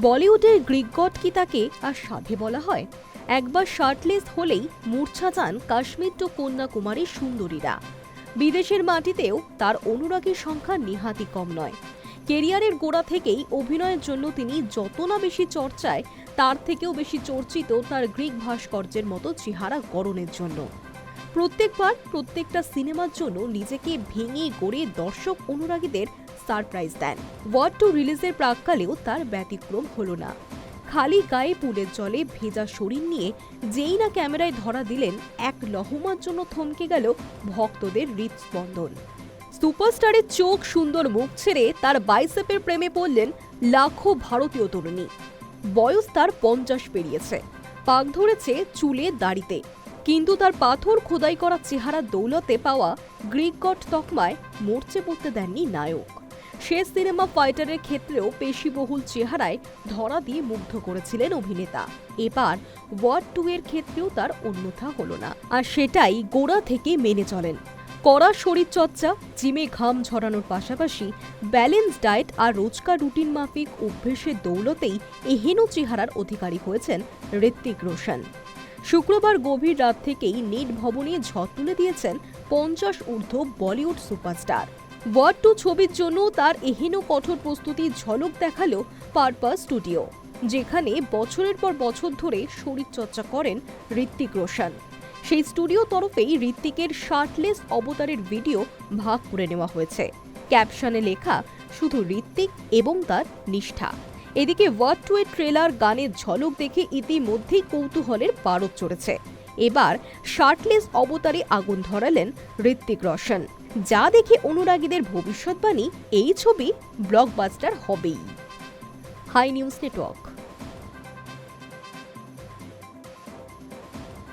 বলিউডের Greek god কি তাকে আর সাধে বলা হয়? একবার শার্টলেস হলেই মূর্ছা যান কাশ্মীর টু কন্যাকুমারীর সুন্দরীরা। বিদেশের মাটিতেও তার অনুরাগীর সংখ্যা নিহাতি কম নয়। কেরিয়ারের গোড়া থেকেই অভিনয়ের জন্য তিনি যত না বেশি চর্চায়, তার থেকেও বেশি চর্চিত তার গ্রিক ভাস্কর্যের মতো চেহারা গড়নের জন্য। প্রত্যেকবার প্রত্যেকটা সিনেমার জন্য নিজেকে ভেঙে গড়ে দর্শক অনুরাগীদের সারপ্রাইজ দেন। ওয়ার্ড টু রিলিজের প্রাককালেও তার ব্যতিক্রম হলো না। খালি গায়ে পুলের জলে ভেজা শরীর নিয়ে যেই না ক্যামেরায় ধরা দিলেন, এক লহমার জন্য থমকে গেল ভক্তদের হৃদস্পন্দন। সুপারস্টারের চোখ সুন্দর মুখ ছেড়ে তার বাইসেপের প্রেমে পড়লেন লাখো ভারতীয় তরুণী। বয়স তার পঞ্চাশ পেরিয়েছে। পাক ধরেছে চুলে দাড়িতে। কিন্তু তার পাথর খোদাই করা চেহারা দৌলতে পাওয়া গ্রিক গড তকমায় মরচে পড়তে দেননি নায়ক। শেষ সিনেমা ফাইটারের ক্ষেত্রেও পেশিবহুল চেহারায় ধরা দিয়ে মুগ্ধ করেছিলেন অভিনেতা। এবার ওয়ার্ড টু এর ক্ষেত্রেও তার অন্যথা হলো না। আর সেটাই গোড়া থেকে মেনে চলেন। কড়া শরীরচর্চা, জিমে ঘাম ঝরানোর পাশাপাশি ব্যালেন্স ডায়েট আর রোজকার রুটিন মাফিক অভ্যেসের দৌলতেই এহেন চেহারার অধিকারী হয়েছেন ঋত্বিক রোশন। শুক্রবার গভীর রাত থেকেই নেট ভবনে ঝড় তুলে দিয়েছেন পঞ্চাশ ঊর্ধ্ব বলিউড সুপারস্টার। ওয়ার্ড টু ছবির জন্য তার এহেন কঠোর প্রস্তুতি ঝলক দেখাল পারপাস স্টুডিও, যেখানে বছরের পর বছর ধরে শরীরচর্চা করেন ঋত্বিক রোশন। সেই স্টুডিও তরফেই ঋত্বিকের শার্টলেস অবতারের ভিডিও ভাগ করে নেওয়া হয়েছে। ক্যাপশনে লেখা, শুধু ঋত্বিক এবং তার নিষ্ঠা। এদিকে ওয়ার্ড টু এ ট্রেলার গানের ঝলক দেখে ইতিমধ্যেই কৌতূহলের পারদ চড়েছে। এবার শার্টলেস অবতারে আগুন ধরালেন ঋত্বিক রোশন। যা দেখে অনুরাগীদের ভবিষ্যৎবাণী, এই ছবি ব্লকবাস্টার হবেই। High news network